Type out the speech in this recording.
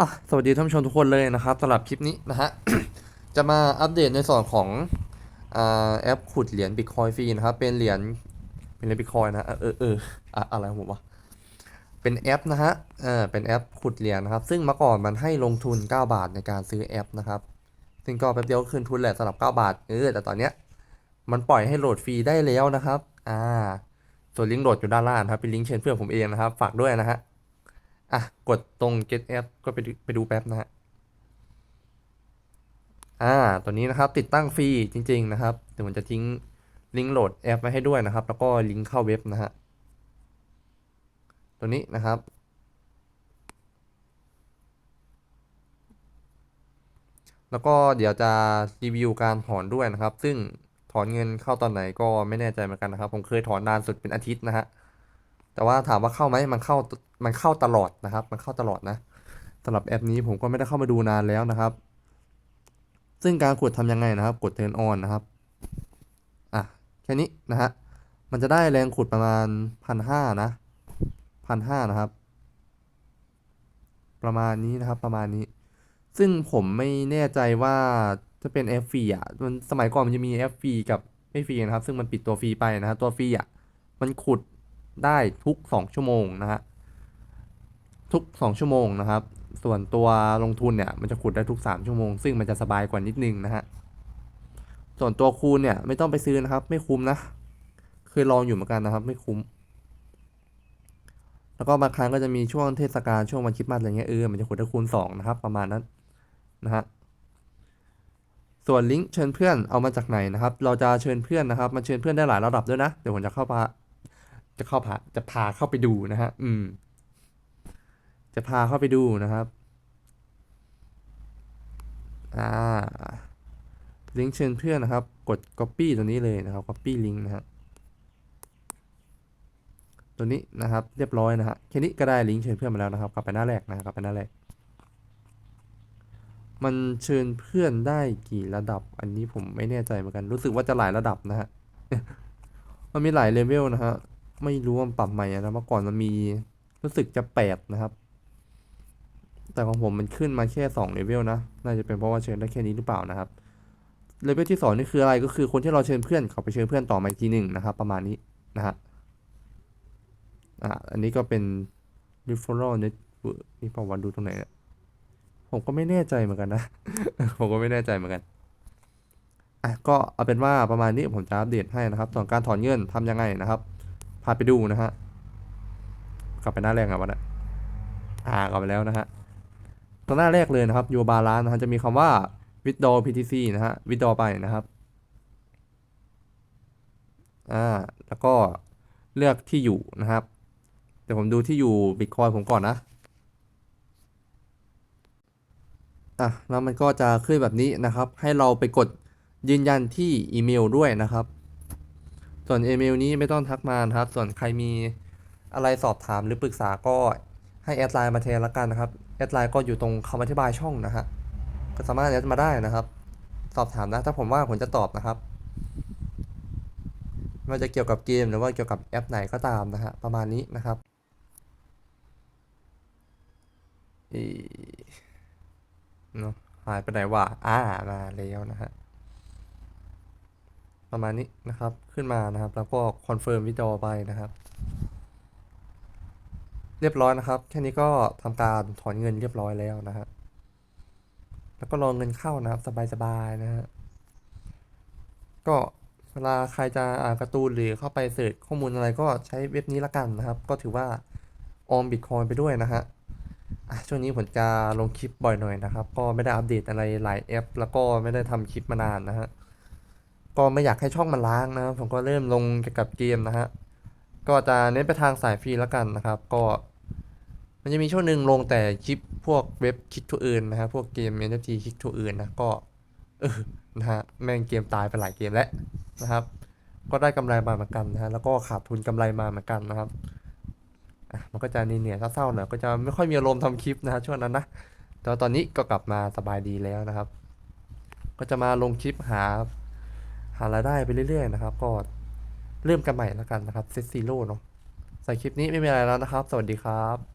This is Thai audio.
อะสวัสดีท่านผู้ชมทุกคนเลยนะครับสำหรับคลิปนี้นะฮะ จะมาอัปเดตในส่วนของอ่าแอปขุดเหรียญบิตคอยฟรีนะครับ เป็นเหรียญเป็นเหรียญบิตคอยนะ เออเอออะอะไรของผมวะ เป็นแอปนะฮะ เออเป็นแอปขุดเหรียญนะครับ ซึ่งเมื่อก่อนมันให้ลงทุน 9 บาทในการซื้อแอปนะครับ ซึ่งก็แป๊บเดียวคืนทุนแหละสำหรับ 9 บาท เออ แต่ตอนเนี้ยมันปล่อยให้โหลดฟรีได้แล้วนะครับ อ่า ส่วนลิงก์โหลดอยู่ด้านล่างนะครับ เป็นลิงก์เชิญเพื่อนผมเองนะครับ ฝากด้วยนะฮะ อะ กดตรง get app ก็ไปดูไปดูแป๊บนะฮะ อ่า ตัวนี้นะครับติดตั้งฟรีจริง ๆ นะครับเดี๋ยวผมจะทิ้งลิงก์โหลดแอปไว้ให้ด้วยนะครับ แล้วก็ลิงก์เข้าเว็บนะฮะ ตัวนี้นะครับ แล้วก็เดี๋ยวจะรีวิวการถอนด้วยนะครับ ซึ่งถอนเงินเข้าตอนไหนก็ไม่แน่ใจเหมือนกันนะครับ ผมเคยถอนนานสุดเป็นอาทิตย์นะฮะ แต่ว่าถามว่าเข้าไหมมันเข้ามันเข้าตลอดนะครับ มันเข้าตลอดนะสำหรับแอปนี้ผมก็ไม่ได้เข้ามาดูนานแล้วนะครับ ซึ่งการกดทำยังไงนะครับ กด turn on นะครับอะแค่นี้นะฮะมันจะได้แรงขุดประมาณพันห้านะพันห้านะครับ ประมาณนี้นะครับประมาณนี้ ซึ่งผมไม่แน่ใจว่าจะเป็น F ฟรีอะมันสมัยก่อนมันจะมี F ฟรีกับไม่ฟรีนะครับ ซึ่งมันปิดตัวฟรีไปนะฮะตัวฟรีอะมันขุด ได้ทุก 2 ชั่วโมงนะฮะทุก 2 ชั่วโมงนะครับ ส่วนตัวลงทุนเนี่ยมันจะขุดได้ทุก 3 ชั่วโมง ซึ่งมันจะสบายกว่านิดนึงนะฮะส่วนตัวคูณเนี่ยไม่ต้องไปซื้อนะครับ ไม่คุ้มนะเคยลองอยู่เหมือนกันนะครับ ไม่คุ้ม แล้วก็บางครั้งก็จะมีช่วงเทศกาลช่วงวันคริสต์มาสอะไรเงี้ยเออมันจะขุดได้คูณ2นะครับ ประมาณนั้นนะฮะส่วนลิงก์เชิญเพื่อนเอามาจากไหนนะครับ เราจะเชิญเพื่อนนะครับ มันเชิญเพื่อนได้หลายระดับด้วยนะ เดี๋ยวผมจะเข้าพา จะเข้าพาจะพาเข้าไปดูนะฮะ อืม จะพาเข้าไปดูนะครับ อ่า ลิงก์เชิญเพื่อนนะครับ กด copy ตัวนี้เลยนะครับ copy ลิงก์นะฮะ ตัวนี้นะครับ เรียบร้อยนะฮะ แค่นี้ก็ได้ลิงก์เชิญเพื่อนมาแล้วนะครับ กลับไปหน้าแรกนะครับกลับไปหน้าแรก มันเชิญเพื่อนได้กี่ระดับ อันนี้ผมไม่แน่ใจเหมือนกัน รู้สึกว่าจะหลายระดับนะฮะ มันมีหลายเลเวลนะฮะ ไม่รู้ว่ามันปรับใหม่นะเมื่อก่อนมันมีรู้สึกจะแปดนะครับ แต่ของผมมันขึ้นมาแค่สองเลเวลนะ น่าจะเป็นเพราะว่าเชิญได้แค่นี้หรือเปล่านะครับเลเวลที่สองนี่คืออะไรก็คือคนที่เราเชิญเพื่อนเขาไปเชิญเพื่อนต่อมาอีกทีหนึ่งนะครับ ประมาณนี้นะฮะอ่าอันนี้ก็เป็น referral network นี่ประวัติดูตรงไหนเนี่ยผมก็ไม่แน่ใจเหมือนกันนะ ผมก็ไม่แน่ใจเหมือนกันอะก็เอาเป็นว่าประมาณนี้ผมจะอัปเดตให้นะครับ ส่วนการถอนเงินทำยังไงนะครับ พาไปดูนะฮะ กลับไปหน้าแรกอะวันนะอ่ากลับไปแล้วนะฮะตรงหน้าแรกเลยนะครับยูบาลานนะฮะจะมีคำว่า withdraw PTC นะฮะ withdraw ไปนะครับอ่าแล้วก็เลือกที่อยู่นะครับเดี๋ยวผมดูที่อยู่ Bitcoin ผมก่อนนะอะแล้วมันก็จะขึ้นแบบนี้นะครับ ให้เราไปกดยืนยันที่อีเมลด้วยนะครับ ส่วนอีเมลนี้ไม่ต้องทักมานะครับ ส่วนใครมีอะไรสอบถามหรือปรึกษาก็ให้แอดไลน์มาแทนละกันนะครับ แอดไลน์ก็อยู่ตรงคำอธิบายช่องนะฮะ ก็สามารถแอดมาได้นะครับ สอบถามนะ ถ้าผมว่างผมจะตอบนะครับไม่ว่าจะเกี่ยวกับเกมหรือว่าเกี่ยวกับแอปไหนก็ตามนะฮะ ประมาณนี้นะครับอีเนาะหายไปไหนวะอ่า มาแล้วนะฮะ ประมาณนี้นะครับขึ้นมานะครับ แล้วก็คอนเฟิร์มวิดีโอไปนะครับ เรียบร้อยนะครับ แค่นี้ก็ทำการถอนเงินเรียบร้อยแล้วนะฮะแล้วก็รอเงินเข้านะครับ สบายๆนะฮะก็เวลาใครจะอ่านการ์ตูนหรือเข้าไปเสิร์ชข้อมูลอะไรก็ใช้เว็บนี้ละกันนะครับ ก็ถือว่าออมบิตคอยไปด้วยนะฮะอะช่วงนี้ผมจะลงคลิปบ่อยหน่อยนะครับ ก็ไม่ได้อัปเดตอะไรหลายแอป แล้วก็ไม่ได้ทำคลิปมานานนะฮะ ก็ไม่อยากให้ช่องมันล้างนะครับผมก็เริ่มลงเกี่ยวกับเกมนะฮะก็จะเน้นไปทางสายฟรีแล้วกันนะครับ ก็มันจะมีช่วงหนึ่งลงแต่คลิปพวกเว็บคลิกทูอื่นนะครับพวกเกม NFT คลิกทูอื่นนะก็เออนะฮะแม่งเกมตายไปหลายเกมแล้วนะครับ ก็ได้กำไรมาเหมือนกันนะฮะแล้วก็ขาดทุนกำไรมาเหมือนกันนะครับอะมันก็จะเหนื่อยๆเศร้าๆหน่อยก็จะไม่ค่อยมีอารมณ์ทำคลิปนะฮะช่วงนั้นนะแต่ตอนนี้ก็กลับมาสบายดีแล้วนะครับ ก็จะมาลงคลิปหาารายได้ไปเรื่อยๆนะครับ ก็เริ่มกันใหม่แล้วกันนะครับเซตซีโร่เนาะใส่คลิปนี้ไม่มีอะไรแล้วนะครับ สวัสดีครับ